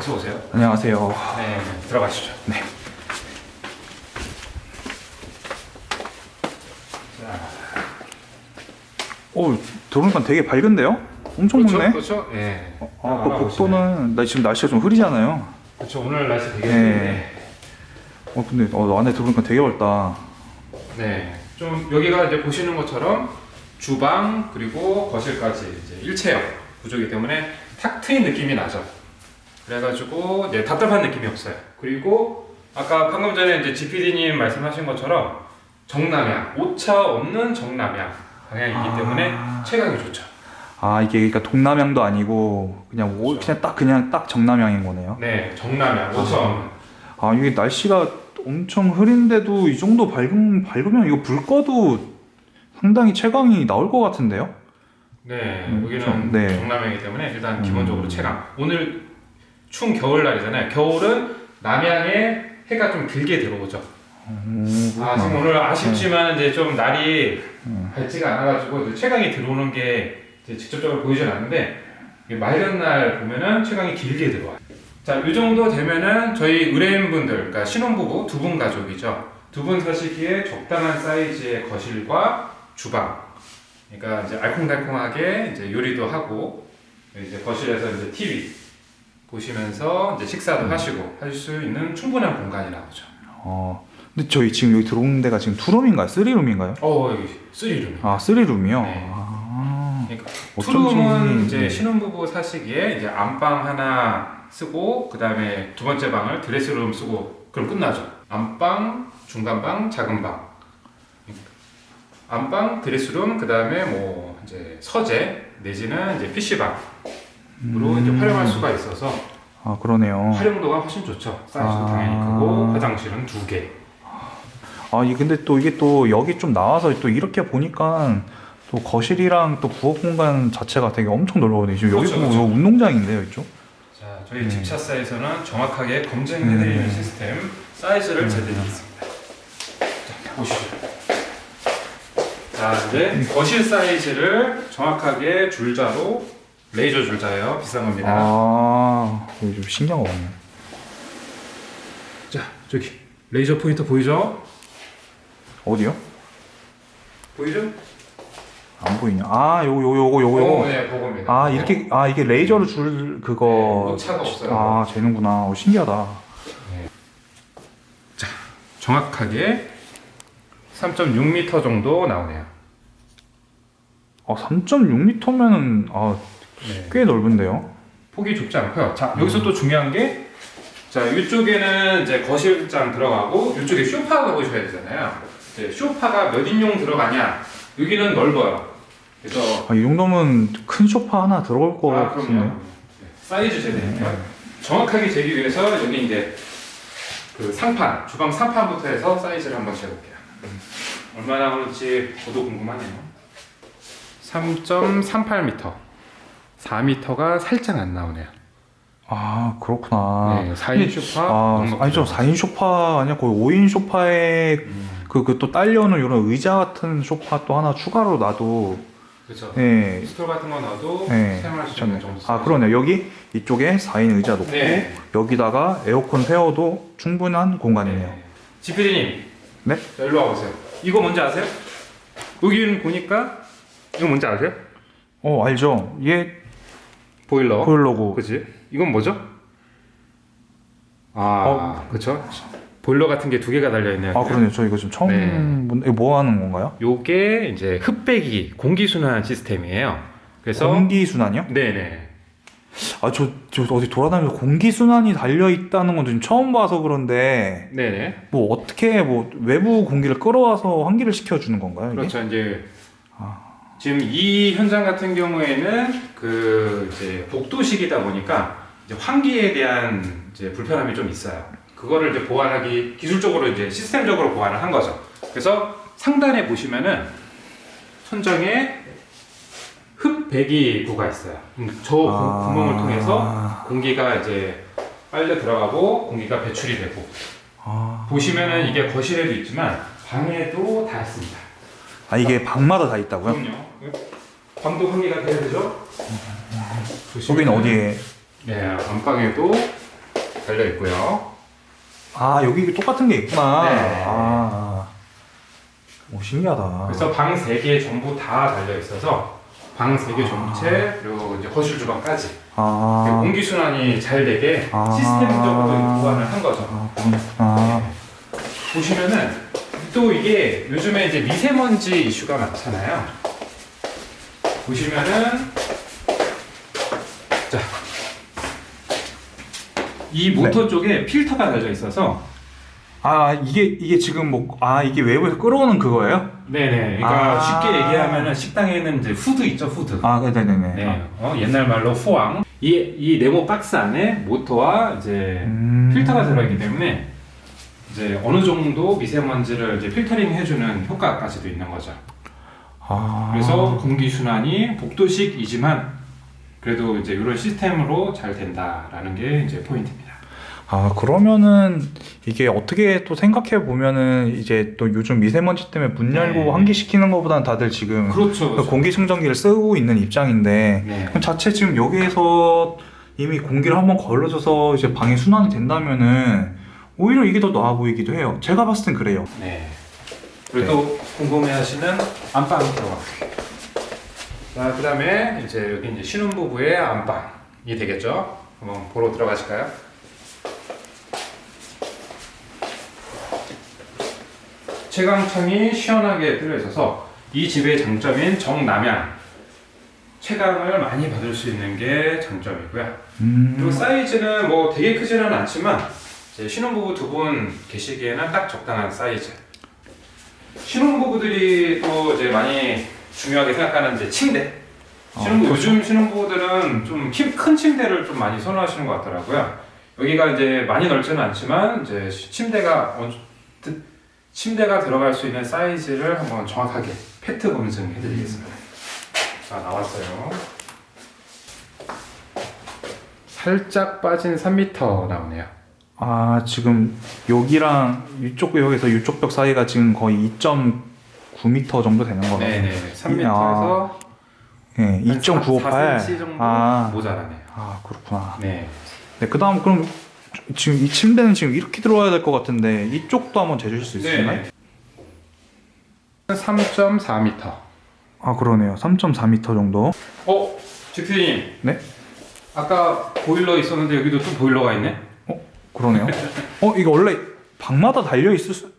어서 오세요. 안녕하세요. 네, 들어가시죠. 네. 오, 들어오니까 되게 밝은데요? 엄청 그렇죠, 맑네. 그렇죠. 예. 아, 그 복도는 나 지금 날씨가 좀 흐리잖아요. 그렇죠. 오늘 날씨 되게 네. 어, 근데 어, 안에 들어오니까 되게 밝다. 네. 좀 여기가 이제 보시는 것처럼 주방 그리고 거실까지 이제 일체형 구조이기 때문에 탁 트인 느낌이 나죠. 그래가지고 이제 답답한 느낌이 없어요. 그리고 아까 방금 전에 이제 GPD님 말씀하신 것처럼 정남향 오차 없는 정남향 방향이기 아. 때문에 체감이 좋죠. 아, 이게 그러니까 동남향도 아니고 그냥 오, 그렇죠. 그냥 딱 그냥 딱 정남향인 거네요. 네, 정남향 오차 없는. 아, 이게 날씨가 엄청 흐린데도 이 정도 밝음 밝으면 이거 불 꺼도 상당히 채광이 나올 것 같은데요? 네, 음, 여기는 좀, 네. 정남향이기 때문에 일단 음. 기본적으로 체감. 오늘 추운 겨울날이잖아요. 겨울은 남향에 해가 좀 길게 들어오죠. 오, 아, 지금. 오늘 아쉽지만 이제 좀 날이 음. 밝지가 않아가지고 이제 체감이 들어오는 게 이제 직접적으로 보이진 않는데 맑은 날 보면은 체감이 길게 들어와요. 자, 이 정도 되면은 저희 의뢰인분들, 그러니까 신혼부부 두 분 가족이죠. 두 분 사시기에 적당한 사이즈의 거실과 주방. 그러니까 이제 알콩달콩하게 이제 요리도 하고 이제 거실에서 이제 TV 보시면서 이제 식사도 하시고 하실 수 있는 충분한 공간이 나오죠. 어, 근데 저희 지금 여기 들어온 데가 지금 투룸인가요? 쓰리룸인가요? 어, 여기 쓰리룸. 아, 쓰리룸이요? 네. 아, 그러니까 어쩐지- 투룸은 이제 네. 신혼부부 사시기에 이제 안방 하나 쓰고 그 다음에 두 번째 방을 드레스룸 쓰고 그럼 끝나죠. 안방, 중간 방, 작은 방. 안방, 드레스룸, 그 다음에 뭐 이제 서재 내지는 이제 PC 방 으로 음. 이제 활용할 수가 있어서 아, 그러네요. 활용도가 훨씬 좋죠. 사이즈도 아. 당연히 크고 화장실은 두 개. 아, 이 근데 또 이게 또 여기 좀 나와서 또 이렇게 보니까 또 거실이랑 또 부엌 공간 자체가 되게 엄청 넓거든요. 지금 여기 그렇죠, 보면 그렇죠. 운동장인데요, 이쪽? 자, 저희 네. 집차사에서는 정확하게 검증해드리는 네. 시스템 사이즈를 재드리겠습니다. 자, 보시죠. 자, 이제 거실 사이즈를 정확하게 줄자로 레이저 줄자예요. 비싼 겁니다. 아, 좀거 같네. 자, 저기 레이저 포인터 보이죠? 어디요? 보이죠? 안 보이냐? 아, 요거, 요거, 요거, 요거, 요거. 어, 네, 그겁니다. 아, 이렇게, 아, 이게 레이저로 줄 그거. 네, 오차가 없어요. 아, 재는구나. 어, 신기하다. 정확하게 3.6m 정도 나오네요. 아, 3.6m면은, 아, 네. 꽤 넓은데요? 폭이 좁지 않고요. 자 여기서 또 중요한 게, 자 이쪽에는 이제 거실장 들어가고 이쪽에 쇼파가 보셔야 되잖아요. 이제 쇼파가 몇 인용 들어가냐? 여기는 넓어요. 그래서 아, 이 정도면 큰 소파 하나 들어올 것 아, 같은데. 네. 사이즈 재드릴게요. 정확하게 재기 위해서 여기 이제 그 상판, 주방 상판부터 해서 사이즈를 한번 재볼게요. 얼마나 오를지 저도 궁금하네요. 3.38m. 4m가 살짝 안 나오네요. 아, 그렇구나. 네, 4인 쇼파. 아, 아니죠. 들어가죠. 4인 소파 아니야? 거의 5인 소파에 음, 그, 그 또 딸려오는 이런 의자 같은 소파 또 하나 추가로 놔도, 그렇죠. 예, 스톨 같은 거 넣어도 네, 사용할 수 있는. 정도. 아, 그러네요. 여기 이쪽에 4인 의자 놓고, 네. 여기다가 에어컨 세워도 충분한 공간이네요. 네. 지피디님. 네? 자, 일로 와보세요. 이거 뭔지 아세요? 여기는 보니까 이거 뭔지 아세요? 어, 알죠? 얘 보일러. 보일러고. 그지? 이건 뭐죠? 아, 어. 그렇죠. 보일러 같은 게 두 개가 달려 있네요. 아, 그러네요. 저 이거 지금 처음, 네. 본- 이거 뭐 하는 건가요? 요게 이제 흡배기 공기 순환 시스템이에요. 그래서 공기 순환이요? 네네. 아, 저, 저 어디 돌아다니면서 공기 순환이 달려 있다는 건좀 처음 봐서 그런데, 네네. 뭐 어떻게 뭐 외부 공기를 끌어와서 환기를 시켜주는 건가요? 이게? 그렇죠. 이제 아. 지금 이 현장 같은 경우에는 그 이제 복도식이다 보니까 이제 환기에 대한 이제 불편함이 좀 있어요. 그거를 이제 보완하기 기술적으로 이제 시스템적으로 보완을 한 거죠. 그래서 상단에 보시면은 천정에 흡배기구가 있어요. 음, 저 구- 아. 구멍을 통해서 공기가 이제 빨려 들어가고 공기가 배출이 되고 아, 보시면은 이게 거실에도 있지만 방에도 다 있습니다. 아 이게 방마다 다 있다고요? 그럼요. 방도 환기가 돼야 되죠? 여기는 어디에? 네, 안방에도 달려 있고요. 아 여기 똑같은 게 있구나. 네. 아, 오 신기하다. 그래서 방 3개 전부 다 달려 있어서 방 3개 전체 그리고 이제 거실 주방까지 아, 공기 순환이 잘 되게 아. 시스템적으로 보완을 한 거죠. 아, 그렇구나. 보시면은 또 이게 요즘에 이제 미세먼지 이슈가 많잖아요. 보시면은 자. 이 모터 쪽에 필터가 달려 있어서 아 이게 이게 지금 뭐 아 이게 외부에서 끌어오는 그거예요? 네네 그러니까 아. 쉽게 얘기하면은 식당에는 이제 후드 있죠 후드 아 네네네. 네, 어, 옛날 말로 후왕 이, 이 네모 박스 안에 모터와 이제 음. 필터가 들어있기 때문에 이제 어느 정도 미세먼지를 이제 필터링 해주는 효과까지도 있는 거죠. 아. 그래서 공기 순환이 복도식이지만 그래도 이제 이런 시스템으로 잘 된다라는 게 이제 포인트입니다. 아 그러면은 이게 어떻게 또 생각해 보면은 이제 또 요즘 미세먼지 때문에 문 열고 네. 환기시키는 것보다는 다들 지금 그렇죠. 그 공기청정기를 쓰고 있는 입장인데 네. 그럼 자체 지금 여기에서 이미 공기를 한번 걸러줘서 이제 방이 순환이 된다면은 오히려 이게 더 나아 보이기도 해요. 제가 봤을 땐 그래요. 네. 그리고 또 궁금해하시는 안방 들어갈게요. 자, 그다음에 이제 여기 이제 신혼부부의 안방이 되겠죠. 한번 보러 들어가실까요? 채광창이 시원하게 뚫려 있어서 이 집의 장점인 정남향 채광을 많이 받을 수 있는 게 장점이고요. 음. 그리고 사이즈는 뭐 되게 크지는 않지만 이제 신혼부부 두 분 계시기에는 딱 적당한 사이즈. 신혼부부들이 또 이제 많이 중요하게 생각하는 이제 침대. 아, 신혼부 그렇죠. 요즘 신혼부부들은 좀 큰 침대를 좀 많이 선호하시는 것 같더라고요. 여기가 이제 많이 넓지는 않지만 이제 침대가 어느 드- 침대가 들어갈 수 있는 사이즈를 한번 정확하게 팩트 검증해드리겠습니다. 자 나왔어요. 살짝 빠진 3m 나오네요. 아 지금 여기랑 이쪽 구역에서 이쪽 벽 사이가 지금 거의 2.9m 정도 되는 거예요. 네네. 3m에서 네, 2.958. 4cm 정도 아, 모자라네요. 아 그렇구나. 네. 네, 그다음 그럼 지금 이 침대는 지금 이렇게 들어와야 될 것 같은데 이쪽도 한번 재주실 수? 네. 3.4m. 아 그러네요. 3.4m 정도. 어, 지피님. 네? 아까 보일러 있었는데 여기도 또 보일러가 있네. 그러네요. 어 이거 원래 방마다 달려 있을 수,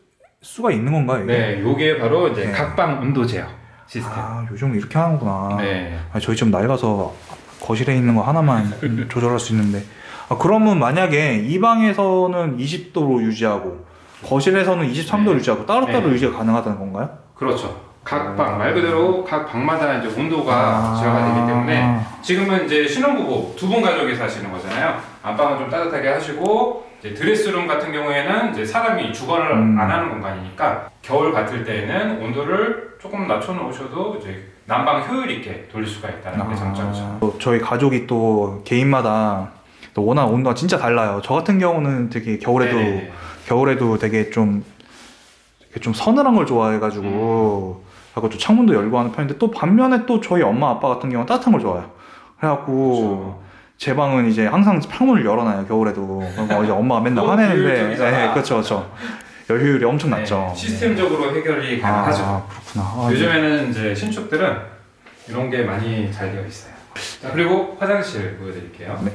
수가 있는 건가요? 이게? 네, 요게 바로 이제 네. 각방 온도 제어 시스템. 아 요즘 이렇게 하는구나. 네. 아, 저희 집 낡아서 거실에 있는 거 하나만 조절할 수 있는데. 아 그러면 만약에 이 방에서는 20도로 유지하고 거실에서는 23도 로 네. 유지하고 따로따로 네. 유지가 가능하다는 건가요? 그렇죠. 각 방 말 그대로 각 방마다 이제 온도가 아. 제어가 되기 때문에 지금은 이제 신혼부부 두 분 가족이 사시는 거잖아요. 안방은 좀 따뜻하게 하시고 이제 드레스룸 같은 경우에는 이제 사람이 주거를 음. 안 하는 공간이니까 겨울 같을 때에는 온도를 조금 낮춰 놓으셔도 이제 난방 효율 있게 돌릴 수가 있다는 게 장점이죠. 또 저희 가족이 또 개인마다 또 워낙 온도가 진짜 달라요. 저 같은 경우는 되게 겨울에도 네네네. 겨울에도 되게 좀 이렇게 좀 서늘한 걸 좋아해가지고 하고 또 창문도 열고 하는 편인데 또 반면에 또 저희 엄마 아빠 같은 경우는 따뜻한 걸 좋아해요. 그래갖고 그렇죠. 제 방은 이제 항상 창문을 열어놔요 겨울에도. 그럼 이제 엄마가 맨날 화내는데. 네, 그렇죠, 그렇죠. 열 효율이 엄청 네, 낮죠. 시스템적으로 해결이 가능하죠. 아, 그렇구나. 아, 요즘에는 이제 신축들은 이런 게 많이 잘 되어 있어요. 자, 그리고 화장실 보여드릴게요. 네.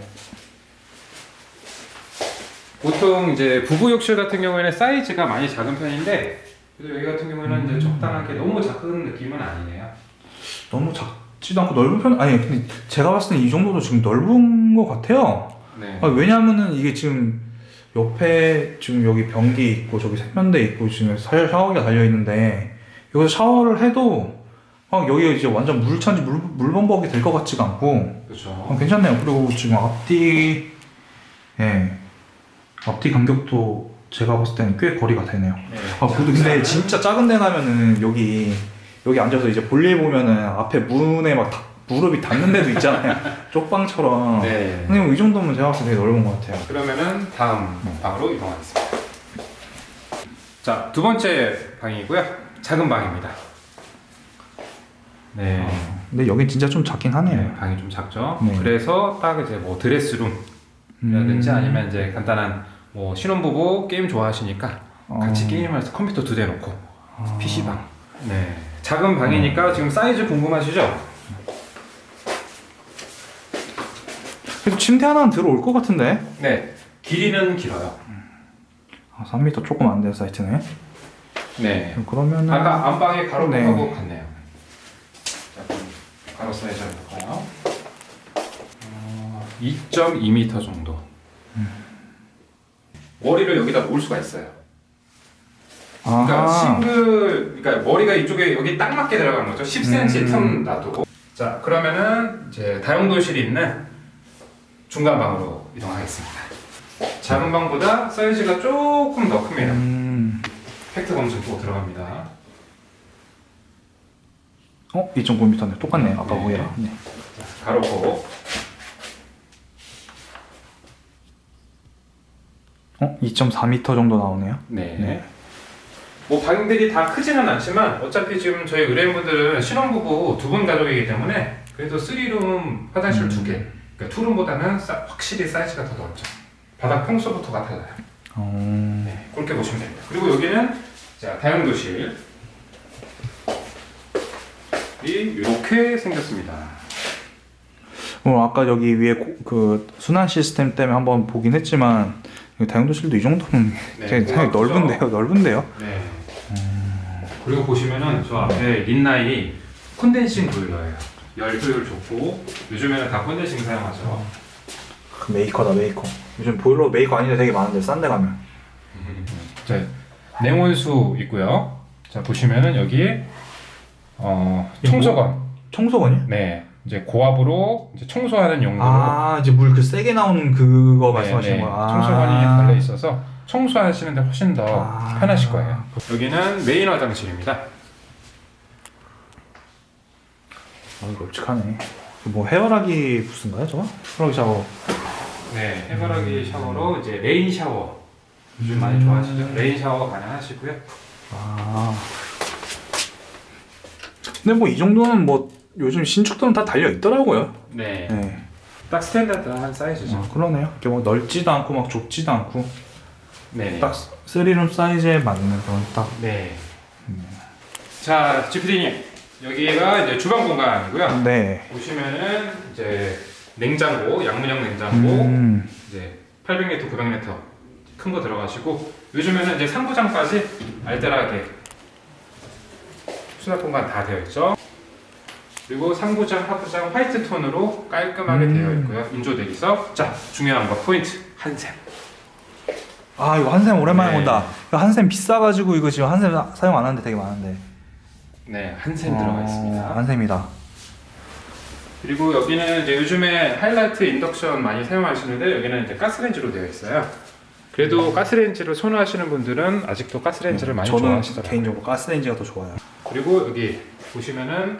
보통 이제 부부 욕실 같은 경우에는 사이즈가 많이 작은 편인데 그래도 여기 같은 경우에는 음. 이제 적당하게 너무 작은 느낌은 아니네요. 너무 작지도 않고 넓은 편. 아니 근데 제가 봤을 때 이 정도도 지금 넓은 것 같아요. 네. 아, 왜냐면은 이게 지금 옆에 지금 여기 변기 있고 저기 세면대 있고 지금 샤- 샤워기가 달려 있는데 여기서 샤워를 해도 아, 여기 이제 완전 물 찬지 물 물범벅이 될 것 같지가 않고 그렇죠. 아, 괜찮네요. 그리고 지금 앞뒤 예 앞뒤 간격도 제가 봤을 때는 꽤 거리가 되네요. 네. 아 근데, 근데 진짜 작은 데 가면은 여기 여기 앉아서 이제 볼일 보면은 앞에 문에 막 다- 무릎이 닿는 데도 있잖아요. 쪽방처럼. 네. 근데 이 정도면 제가 봤을 때 되게 넓은 것 같아요. 그러면은 다음 방으로 이동하겠습니다. 자, 두 번째 방이고요. 작은 방입니다. 네. 근데 여긴 진짜 좀 작긴 하네요. 네, 방이 좀 작죠. 네. 그래서 딱 이제 뭐 드레스룸 라든지 음. 아니면 이제 간단한 뭐 신혼부부 게임 좋아하시니까 같이 어. 게임할 때 컴퓨터 두 대 놓고 아. PC방. 네. 작은 방이니까 지금 사이즈 궁금하시죠? 그래도 침대 하나는 들어올 것 같은데. 네. 길이는 길어요. 아, 3m 조금 안된 사이트네. 네. 그러면은 아까 안방에 가로하고 네. 자, 그럼 가로 사이즈 한번 볼까요? 어, 2.2m 정도. 머리를 여기다 놓을 수가 있어요. 그러니까 아. 싱글, 그러니까 머리가 이쪽에 여기 딱 맞게 들어가는 거죠. 10cm 음. 틈 놔두고. 자, 그러면은 이제 다용도실이 있는 중간 방으로 이동하겠습니다. 작은 방보다 사이즈가 조금 더 큽니다. 음. 팩트 검증 또 들어갑니다. 어, 2.9m네. 똑같네. 아까 네. 거기랑. 네. 가로고 어, 2.4m 정도 나오네요. 네. 네. 뭐 방들이 다 크지는 않지만 어차피 지금 저희 의뢰인분들은 신혼부부 두 분 가족이기 때문에 그래도 3룸 화장실 음. 두 개. 그러니까 투룸보다는 싸- 확실히 사이즈가 더 넓죠. 바닥 평소부터가 달라요. 어. 네, 그렇게 보시면 됩니다. 그리고 여기는 자 다용도실. 이 이렇게 생겼습니다. 어, 아까 여기 위에 고- 그 순환 시스템 때문에 한번 보긴 했지만 다용도실도 이 정도면 네, 고맙죠. 넓은데요. 넓은데요. 네. 그리고 보시면은 저 앞에 린나이 콘덴싱 보일러예요. 열 효율 좋고 요즘에는 다 콘덴싱 사용하죠. 그 메이커다 메이커. 요즘 보일러 메이커 아닌데 되게 많은데 싼데 가면. 자 냉온수 있고요. 자 보시면은 여기 어 청소건. 청소건이? 네. 이제 고압으로 이제 청소하는 용도로 아 이제 물 그 세게 나오는 그거 네, 말씀하시는 네. 거야. 아. 청소건이 달려 있어서 청소하시는데 훨씬 더 아. 편하실 거예요. 여기는 메인 화장실입니다. 아 널찍하네. 뭐 헤어라기 부스인가요 저거? 헤어라기 샤워. 네, 해바라기 샤워로 이제 레인 샤워 요즘 많이 음. 좋아하시죠? 레인 샤워 가능하시고요. 아. 근데 뭐 이 정도는 뭐 요즘 신축들은 다 달려 있더라고요. 네, 네. 딱 스탠다드한 사이즈죠. 아, 그러네요. 이렇게 뭐 넓지도 않고 막 좁지도 않고 네, 딱 3룸 사이즈에 맞는 그런 딱. 네. 자, GPD님 여기가 이제 주방 공간이고요. 네. 보시면은 이제 냉장고, 양문형 냉장고, 음. 이제 800리터, 900리터 큰거 들어가시고 요즘에는 이제 상부장까지 알뜰하게 수납 공간 다 되어 있죠. 그리고 상부장, 하부장 화이트 톤으로 깔끔하게 음. 되어 있고요. 인조 대리석. 자, 중요한 거 포인트 한샘. 아 이거 한샘 오랜만에 네. 본다. 이거 한샘 비싸가지고 이거 지금 한샘 사- 사용 안 하는데 되게 많은데. 네, 한샘 들어가 어, 있습니다. 한샘이다. 그리고 여기는 이제 요즘에 하이라이트 인덕션 많이 사용하시는데 여기는 이제 가스레인지로 되어 있어요. 그래도 가스레인지를 선호하시는 분들은 아직도 가스레인지를 많이 저는 좋아하시더라고요. 개인적으로 가스레인지가 더 좋아요. 그리고 여기 보시면은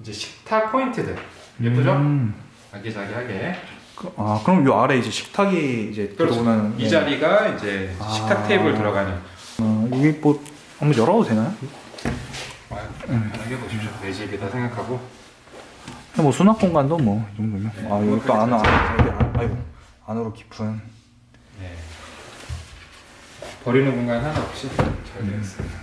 이제 식탁 포인트들 예쁘죠? 음. 아기자기하게 그- 아 그럼 요 아래 이제 식탁이 이제 그렇죠. 들어오는 이 자리가 이제 아. 식탁 테이블 들어가는 어, 여기 뭐 한번 열어도 되나요? 아, 편하게 보십시오 내 집이다 생각하고 뭐 수납 공간도 뭐 이 정도면. 네, 아 여기 또 안으로 안, 아이고 안으로 깊은. 네. 버리는 공간 하나 없이 잘 되어 있습니다.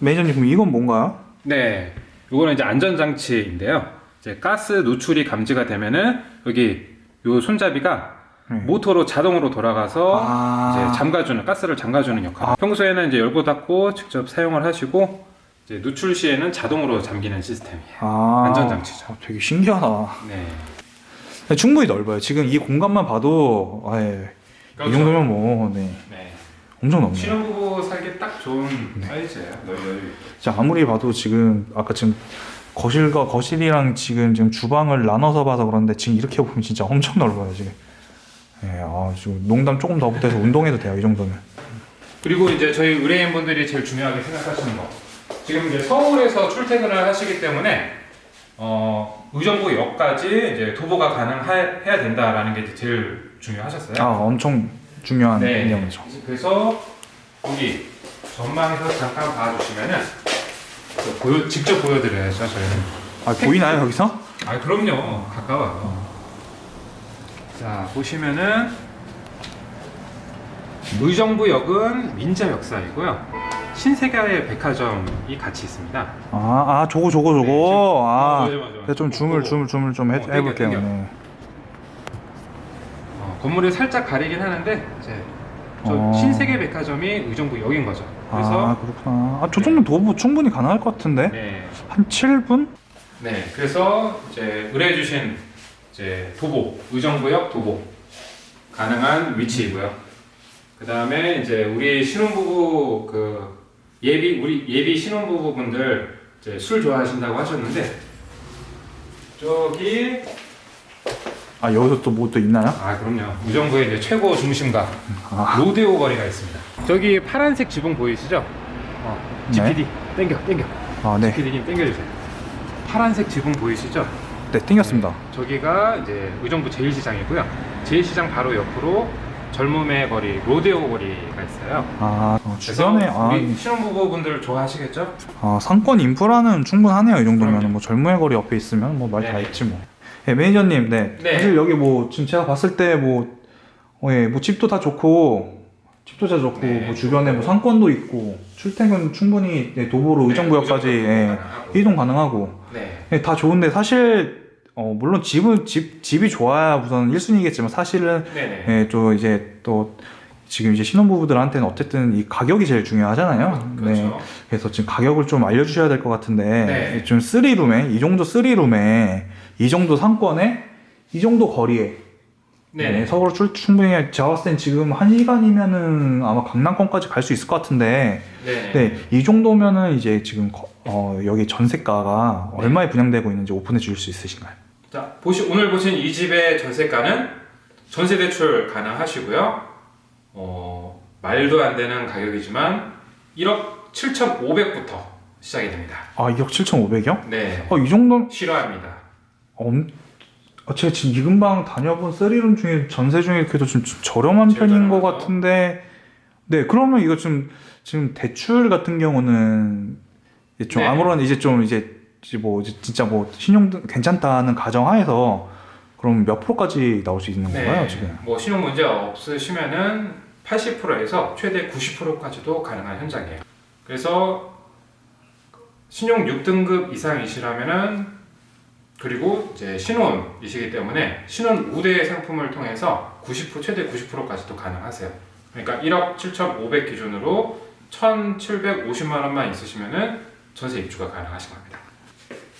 매니저님 그럼 이건 뭔가요? 네, 이거는 이제 안전장치인데요. 이제 가스 노출이 감지가 되면은 여기 요 손잡이가 네. 모터로 자동으로 돌아가서 아. 이제 잠가주는 가스를 잠가주는 역할. 평소에는 이제 열고 닫고 직접 사용을 하시고 이제 누출 시에는 자동으로 잠기는 시스템이에요. 아, 안전장치죠. 아, 되게 신기하다. 네. 충분히 넓어요. 지금 이 공간만 봐도 아, 예. 이 정도면 뭐 네. 네. 엄청 넓네요. 신혼부부 살기 딱 좋은 사이즈예요. 넓이. 진짜 아무리 봐도 지금 아까 지금 거실과 거실이랑 지금 지금 주방을 나눠서 봐서 그런데 지금 이렇게 보면 진짜 엄청 넓어요 지금. 예, 아 지금 농담 조금 더 붙여서 운동해도 돼요 이 정도면. 그리고 이제 저희 의뢰인분들이 제일 중요하게 생각하시는 거. 지금 이제 서울에서 출퇴근을 하시기 때문에 어, 의정부역까지 이제 도보가 가능해야 된다라는 게 이제 제일 중요하셨어요. 아 엄청 중요한 네. 내용이죠. 그래서 여기 전망에서 잠깐 봐주시면은 또 보여 직접 보여드려야죠 저희는. 아 보이나요 여기서? 아 그럼요 가까워요. 자 보시면은 의정부역은 민자역사이고요. 신세계의 백화점이 같이 있습니다. 아, 아 저거 저거 저거. 네, 지금- 아, 맞아, 맞아, 맞아. 좀 줌을. 줌을 줌을 좀 해, 어, 땡겨, 해볼게요. 땡겨. 네. 어, 건물이 살짝 가리긴 하는데 이제 저 어. 신세계 백화점이 의정부역인 거죠. 아 그래서 그렇구나. 아, 저 정도 도보 충분히 가능할 것 같은데. 네, 한 7분? 네, 그래서 이제 의뢰해주신 이제 도보 의정부역 도보 가능한 위치이고요. 그 다음에 이제 우리 신혼부부 그 예비 우리 예비 신혼부부분들 이제 술 좋아하신다고 하셨는데 저기 아 여기서 또 뭐 또 있나요? 아 그럼요 의정부의 이제 최고 중심가 아, 로데오 거리가 있습니다. 저기 파란색 지붕 보이시죠? 어, 네. GPD 땡겨 땡겨 아 네. GPD님 땡겨주세요. 파란색 지붕 보이시죠? 네, 땡겼습니다. 저기가 이제 의정부 제일시장이고요. 제일시장 바로 옆으로 젊음의 거리 로데오 거리가 있어요. 아, 어, 주변에 아, 우리 신혼부부분들 좋아하시겠죠? 아, 상권 인프라는 충분하네요. 이 정도면 그럼요. 뭐 젊은이 거리 옆에 있으면 뭐 말 다 네. 있지 뭐. 네, 매니저님, 네. 네. 사실 여기 뭐 지금 제가 봤을 때 뭐, 어, 예, 뭐 집도 다 좋고, 집도 다 좋고, 네. 뭐 주변에 뭐 상권도 있고, 출퇴근 충분히 네, 도보로 의정부역까지 의정부역도 예. 이동 가능하고, 네. 예, 다 좋은데 사실 어, 물론 집은 집 집이 좋아야 우선 1순위겠지만 사실은 네네. 예, 또 이제 또 지금 이제 신혼부부들한테는 어쨌든 이 가격이 제일 중요하잖아요. 네. 그렇죠. 그래서 지금 가격을 좀 알려주셔야 될 것 같은데 네. 좀 3룸에 이 정도 3룸에 이 정도 상권에 이 정도 거리에 네. 네, 서울 출, 충분히 제가 봤을 땐 지금 한 시간이면은 아마 강남권까지 갈 수 있을 것 같은데 네. 네, 이 정도면은 이제 지금 거- 어, 여기 전세가가 네. 얼마에 분양되고 있는지 오픈해 주실 수 있으신가요? 자, 보시 오늘 보신 이 집의 전세가는 전세 대출 가능하시고요. 어, 말도 안 되는 가격이지만 1억 7,500부터 시작이 됩니다. 아, 2억 7,500이요? 네. 어, 이 정도 싫어합니다. 엄 어, 제가 지금 이 근방 다녀본 3룸 중에 전세 중에 그래도 좀 저렴한 편인 것 저렴하죠. 같은데 네, 그러면 이거 좀 지금 대출 같은 경우는 이제 좀 네. 아무런 이제 좀 이제 이제 뭐 이제 진짜 뭐 신용 괜찮다는 가정하에서 그럼 몇 프로까지 나올 수 있는 건가요, 지금? 뭐 신용 문제 없으시면은 80%에서 최대 90%까지도 가능한 현장이에요. 그래서 신용 6등급 이상이시라면은 그리고 이제 신혼이시기 때문에 신혼 우대 상품을 통해서 90% 최대 90%까지도 가능하세요. 그러니까 1억 7,500 기준으로 1,750만 원만 있으시면은 전세 입주가 가능하신 겁니다.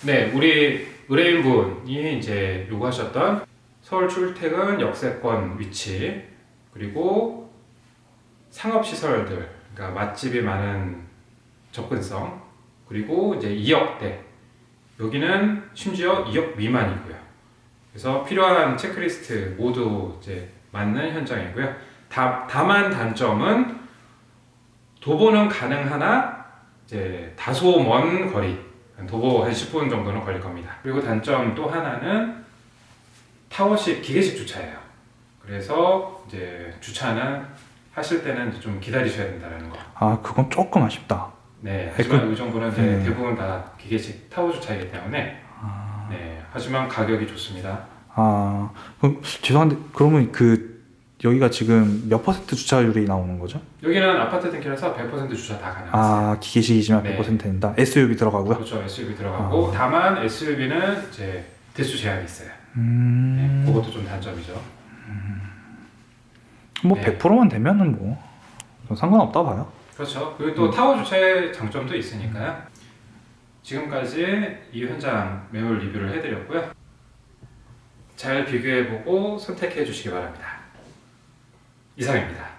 네, 우리 의뢰인분이 이제 요구하셨던 서울 출퇴근 역세권 위치 그리고 상업 시설들 그러니까 맛집이 많은 접근성 그리고 이제 2억대 여기는 심지어 2억 미만이고요 그래서 필요한 체크리스트 모두 이제 맞는 현장이고요 다, 다만 단점은 도보는 가능하나 이제 다소 먼 거리 도보 한 10분 정도는 걸릴 겁니다 그리고 단점 또 하나는 타워식 기계식 주차예요. 그래서 이제 주차는 하실 때는 좀 기다리셔야 된다는 거. 아, 그건 조금 아쉽다. 네. 하지만 이 정도는 이제 네. 대부분 다 기계식 타워 주 차이기 때문에 네. 하지만 가격이 좋습니다. 아, 그럼 죄송한데 그러면 그 여기가 지금 몇 퍼센트 주차율이 나오는 거죠? 여기는 아파트 등기라서 100% 주차 다 가능하세요. 아, 기계식이지만 네. 100% 된다. SUV 들어가고요. 그렇죠. SUV 들어가고 다만 SUV는 이제 대수 제한이 있어요. 네. 음, 그것도 좀 단점이죠. 뭐 네. 100%만 되면은 뭐 상관없다 봐요. 그렇죠. 그리고 또 타워 주차의 장점도 있으니까요. 지금까지 이 현장 매물 리뷰를 해드렸고요. 잘 비교해보고 선택해 주시기 바랍니다. 이상입니다.